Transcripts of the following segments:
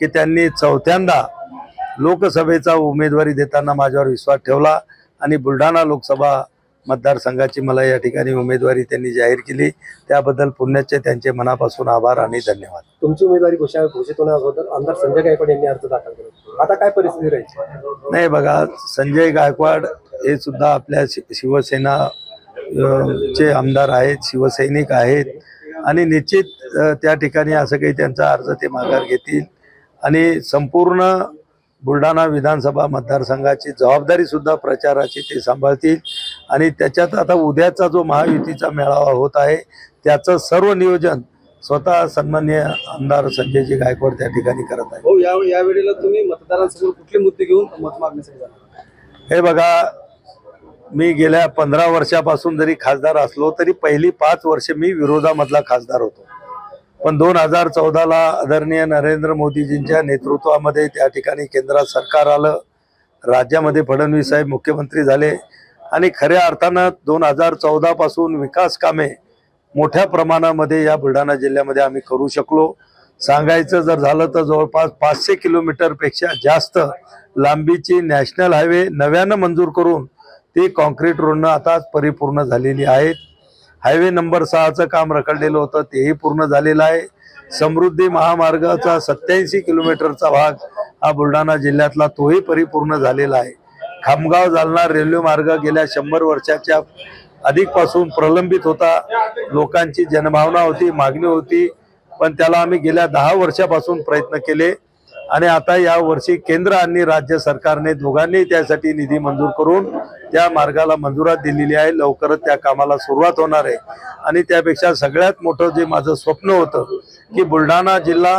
की त्यांनी चौथ्यांदा लोकसभेचा उमेदवारी देताना माझ्यावर विश्वास ठेवला आणि बुलढाणा लोकसभा मतदारसंघाची मला या ठिकाणी उमेदवारी त्यांनी जाहीर केली. त्याबद्दल पुण्याचे त्यांचे मनापासून आभार आणि धन्यवाद. तुमची उमेदवारी घोषणा घोषित होण्याअगोदर आमदार संजय गायकवाड यांनी अर्ज दाखल केला. आता काय परिस्थिती राहील? नाही बघा संजय गायकवाड हे सुद्धा आपल्या शि- शिवसेना चे आमदार आहेत शिवसैनिक आहेत. आणि निश्चित त्या ठिकाणी असं काही त्यांचा अर्ज ते माघार घेतील. आणि संपूर्ण बुलढाणा विधानसभा मतदारसंघाची जबाबदारी सुद्धा प्रचाराची ते सांभाळतील. आणि त्याच्यात आता उद्याचा जो महायुतीचा मेळावा होत आहे त्याचं सर्व नियोजन स्वतः सन्मान्य आमदार संजयजी गायकवाड त्या ठिकाणी करत आहेत. हो या यावेळेला तुम्ही मतदारांसमोर कुठले मुद्दे घेऊन मत मागण्यासाठी हे बघा मी गेल्या पंधरा वर्षापासून जरी खासदार असलो तरी पहिली पाच वर्ष मी विरोधामधला खासदार होतो. पण दोन हजार चौदाला आदरणीय नरेंद्र मोदीजींच्या नेतृत्वामध्ये त्या ठिकाणी केंद्रात सरकार आलं. राज्यामध्ये फडणवीस साहेब मुख्यमंत्री झाले. आणि खऱ्या अर्थानं दोन हजार चौदापासून विकास कामे मोठ्या प्रमाणामध्ये या बुलढाणा जिल्ह्यामध्ये आम्ही करू शकलो. सांगायचं जर झालं तर जवळपास पाचशे किलोमीटरपेक्षा जास्त लांबीची नॅशनल हायवे नव्यानं मंजूर करून ती कॉन्क्रीट रोडनं आता परिपूर्ण झालेली आहेत. हायवे नंबर सहाचं काम रखडलेलं होतं तेही पूर्ण झालेलं आहे. समृद्धी महामार्गाचा सत्याऐंशी किलोमीटरचा भाग हा बुलढाणा जिल्ह्यातला तोही परिपूर्ण झालेला आहे. खामगाव जालना रेल्वे मार्ग गेल्या शंभर वर्षाच्या अधिकपासून प्रलंबित होता. लोकांची जनभावना होती मागणी होती पण त्याला आम्ही गेल्या दहा वर्षापासून प्रयत्न केले. आणि आता या वर्षी केंद्र आणि राज्य सरकारने दोघांनी त्यासाठी निधी मंजूर करून त्या मार्गाला मंजुरात दिलेली आहे. लवकरच त्या कामाला सुरुवात होणार आहे. आणि त्यापेक्षा सगळ्यात मोठं जे माझं स्वप्न होतं की बुलढाणा जिल्हा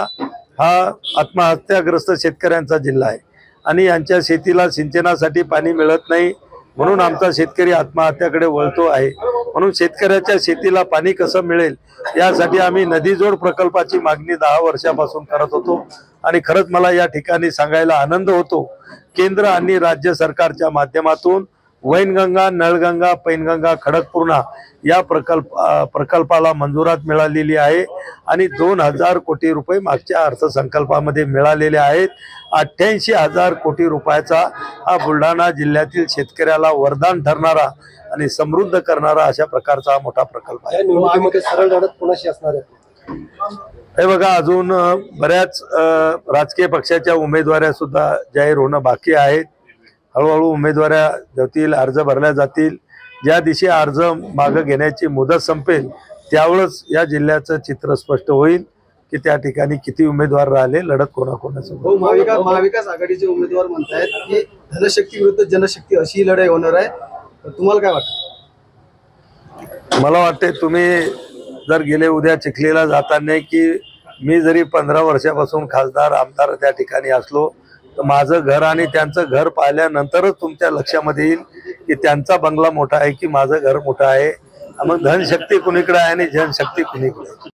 हा आत्महत्याग्रस्त शेतकऱ्यांचा जिल्हा आहे. आणि यांच्या शेतीला सिंचनासाठी पाणी मिळत नाही म्हणून आमचा शेतकरी आत्महत्याकडे वळतो आहे. म्हणून शेतकऱ्याच्या शेतीला पाणी कसं मिळेल यासाठी आम्ही नदीजोड प्रकल्पाची मागणी दहा वर्षापासून करत होतो. आणि खरंच मला या ठिकाणी सांगायला आनंद होतो. केंद्र आणि राज्य सरकारच्या माध्यमातून वैनगंगा नळगंगा पैनगंगा खडकपूर्णा या प्रकल्प प्रकल्पाला मंजुरात मिळालेली आहे आणि दोन हजार कोटी रुपये मागच्या अर्थसंकल्पामध्ये मिळालेले आहेत. अठ्ठ्याऐंशी हजार कोटी रुपयाचा हा बुलढाणा जिल्ह्यातील शेतकऱ्याला वरदान ठरणारा आणि समृद्ध करणारा अशा प्रकारचा हा मोठा प्रकल्प आहे? हे बघा अजून बऱ्याच राजकीय पक्षाच्या उमेदवाऱ्या सुद्धा जाहीर होणं बाकी आहेत. हळूहळू उमेदवाऱ्या जातील अर्ज भरल्या जातील. ज्या दिवशी अर्ज मागं घेण्याची मुदत संपेल त्यावेळेस या जिल्ह्याचं चित्र स्पष्ट होईल की त्या ठिकाणी किती उमेदवार राहिले लढत कोणाकोणासोबत हो महाविकास महाविकास आघाडीचे उमेदवार म्हणतायत की धनशक्ती विरुद्ध जनशक्ती अशी लढाई होणार आहे. तुम्हाला काय वाटतं? मला वाटते तुम्ही जर गेले उद्या चिखलीला जाताना की मी जरी पंधरा वर्षापासून खासदार आमदार त्या ठिकाणी असलो तर माझं घर आणि त्यांचं घर पाहिल्यानंतरच तुमच्या लक्षामध्ये येईल की त्यांचा बंगला मोठा आहे की माझं घर मोठं आहे. मग धनशक्ती कुणीकडे आहे आणि जनशक्ती कुणीकडे आहे?